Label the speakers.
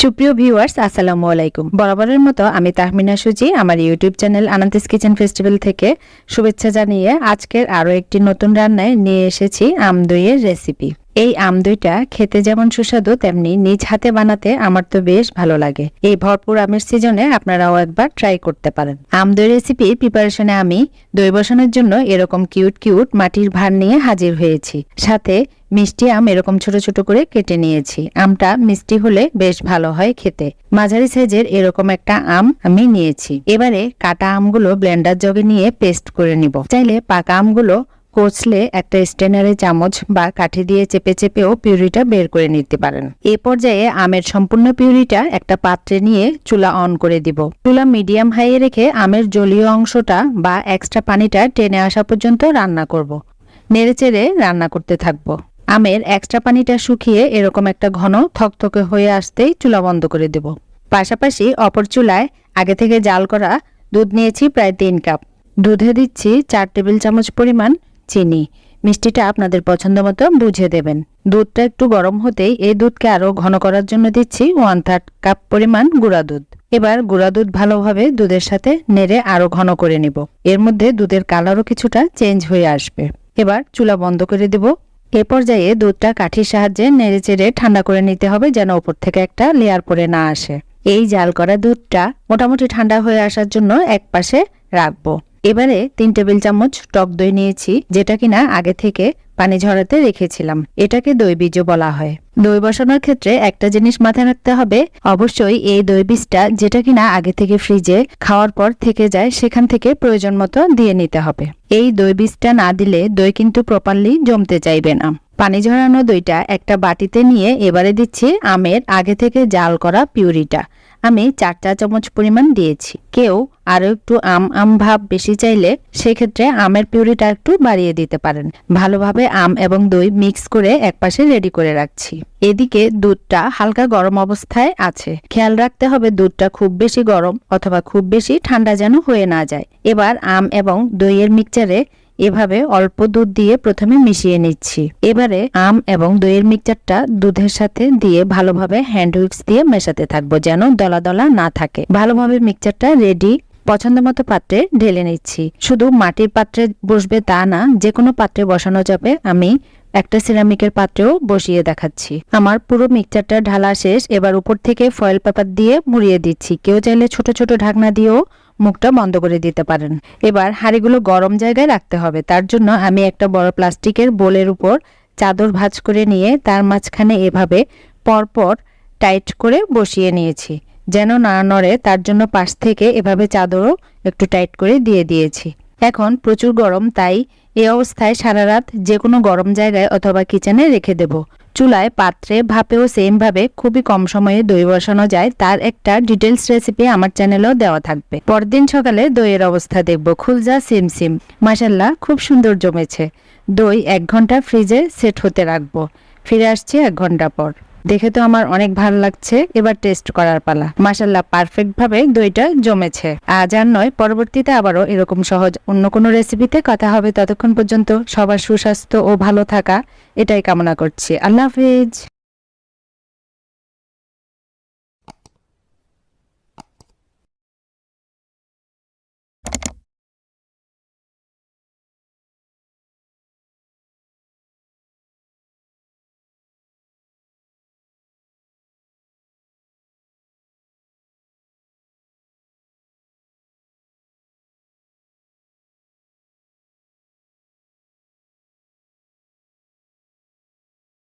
Speaker 1: সুপ্রিয় ভিউয়ার্স, আসসালামু আলাইকুম। বরাবরের মতো আমি তাহমিনা সুজি, আমার YouTube channel Anandi's kitchen festival থেকে শুভেচ্ছা জানিয়ে আজকের আরও একটি নতুন রান্নায় নিয়ে এসেছি আমদইয়ের রেসিপি। এই আমদইটা খেতে যেমন সুস্বাদু, তেমনি নিজ হাতে বানাতে আমার তো বেশ ভালো লাগে। এই ভরপুর আমের সিজনে আপনারাও একবার ট্রাই করতে পারেন। আম দই রেসিপি প্রিপারেশনে আমি দই বসানোর জন্য এরকম কিউট কিউট মাটির ভার নিয়ে হাজির হয়েছি। সাথে মিষ্টি আম এরকম ছোট ছোট করে কেটে নিয়েছি। আমটা মিষ্টি হলে বেশ ভালো হয় খেতে। মাঝারি সাইজের এরকম একটা আম আমি নিয়েছি। এবারে কাটা আমগুলো ব্লেন্ডার জগে নিয়ে পেস্ট করে নিব। চাইলে পাকা আমগুলো কোচলে একটা স্টেনারে চামচ বা কাঠি দিয়ে চেপে চেপেও পিউরিটা বের করে নিতে পারেন। এ পর্যায়ে আমের সম্পূর্ণ পিউরিটা একটা পাত্রে নিয়ে চুলা অন করে দিব। চুলা মিডিয়াম হাইয়ে রেখে আমের জলীয় অংশটা বা এক্সট্রা পানিটা টেনে আসা পর্যন্ত রান্না করব। নেড়েচেড়ে রান্না করতে থাকব। আমের এক্সট্রা পানিটা শুকিয়ে এরকম একটা ঘন থকথকে হয়ে আসতেই চুলা বন্ধ করে দেব। পাশাপাশি অপর চুলায় আগে থেকে জাল করা দুধ নিয়েছি প্রায় তিন কাপ। দুধে দিচ্ছি চার টেবিল চামচ পরিমাণ চিনি। মিষ্টিটা আপনাদের পছন্দ মতো বুঝে দেবেন। দুধটা একটু গরম হতেই এই দুধকে আরও ঘন করার জন্য দিচ্ছি ওয়ান থার্ড কাপ পরিমাণ গুঁড়া দুধ। এবার গুঁড়া দুধ ভালোভাবে দুধের সাথে নেড়ে আরও ঘন করে নিব। এর মধ্যে দুধের কালারও কিছুটা চেঞ্জ হয়ে আসবে। এবার চুলা বন্ধ করে দেব। এ পর্যায়ে দুধটা কাঠির সাহায্যে নেড়ে চেড়ে ঠান্ডা করে নিতে হবে যেন ওপর থেকে একটা লেয়ার পরে না আসে। এই জাল করা দুধটা মোটামুটি ঠান্ডা হয়ে আসার জন্য এক পাশে রাখব। এবারে তিন টেবিল চামচ টক দই নিয়েছি, যেটা কিনা আগে থেকে পানি ঝরাতে রেখেছিলাম। এটাকে দই বীজও বলা হয়। দই বসানোর ক্ষেত্রে একটা জিনিস মাথায় রাখতে হবে, অবশ্যই এই দই বীজটা যেটা কিনা আগে থেকে ফ্রিজে খাওয়ার পর থেকে যায়, সেখান থেকে প্রয়োজন মতো দিয়ে নিতে হবে। এই দই বীজটা না দিলে দই কিন্তু প্রপারলি জমতে চাইবে না। পানি ঝরানো দইটা একটা বাটিতে নিয়ে এবারে দিচ্ছি আমের আগে থেকে জাল করা পিউরিটা। আমি চার চা চামচ পরিমাণ দিয়েছি। কেউ আরও একটু আম আম ভাব বেশি চাইলে সেক্ষেত্রে আমের পিউরিটা একটু বাড়িয়ে দিতে পারেন। ভালোভাবে আম এবং দই মিক্স করে একপাশে রেডি করে রাখছি। এদিকে দুধটা হালকা গরম অবস্থায় আছে। খেয়াল রাখতে হবে দুধটা খুব বেশি গরম অথবা খুব বেশি ঠান্ডা যেন হয়ে না যায়। এবার আম এবং দইয়ের মিক্সচারে এভাবে অল্প দুধ দিয়ে প্রথমে মিশিয়ে নিচ্ছি। এবারে আম এবং দইয়ের মিক্সচারটা দুধের সাথে দিয়ে ভালোভাবে হ্যান্ড হুইক্স দিয়ে মেশাতে থাকব যেন দলা দলা না থাকে। ভালোভাবে মিক্সচারটা রেডি পছন্দ মতো পাত্রে ঢেলে নিচ্ছি। শুধু মাটির পাত্রে বসবে তা না যে কোনো পাত্রে বসানো যাবে, আমি একটা সিরামিকের পাত্রেও বসিয়ে দেখাচ্ছি। আমার পুরো মিক্সচারটা ঢালা শেষ, এবার উপর থেকে ফয়েল পেপার দিয়ে মুড়িয়ে দিচ্ছি। কেউ চাইলে ছোট ছোট ঢাকনা দিয়েও মুখটা বন্ধ করে দিতে পারেন। এবার হাঁড়িগুলো গরম জায়গায় রাখতে হবে। তার জন্য আমি একটা বড় প্লাস্টিকের বোলের উপর চাদর ভাঁজ করে নিয়ে তার মাঝখানে এভাবে পরপর টাইট করে বসিয়ে নিয়েছি, যেন না নড়ে। তার জন্য পাশ থেকে এভাবে চাদরও একটু টাইট করে দিয়ে দিয়েছি। এখন প্রচুর গরম, তাই এ অবস্থায় সারা রাত যে কোনো গরম জায়গায় অথবা কিচেনে রেখে দেব। চুলায় পাত্রে ভাপেও সেমভাবে খুবই কম সময়ে দই বসানো যায়, তার একটা ডিটেলস রেসিপি আমার চ্যানেলেও দেওয়া থাকবে। পরদিন সকালে দইয়ের অবস্থা দেখব খুলজা সিম সিম মাসাল্লাহ খুব সুন্দর জমেছে। দই এক ঘণ্টা ফ্রিজে সেট হতে রাখব। ফিরে আসছি এক ঘণ্টা পর। দেখে তো আমার অনেক ভালো লাগছে। এবার টেস্ট করার পালা। মাসাল্লাহ পারফেক্ট ভাবে দইটা জমেছে। আজ আর নয়, পরবর্তীতে আবারও এরকম সহজ অন্য কোনো রেসিপিতে কথা হবে। ততক্ষণ পর্যন্ত সবার সুস্বাস্থ্য ও ভালো থাকা। এটাই কামনা করছি। আল্লাহ হাফিজ।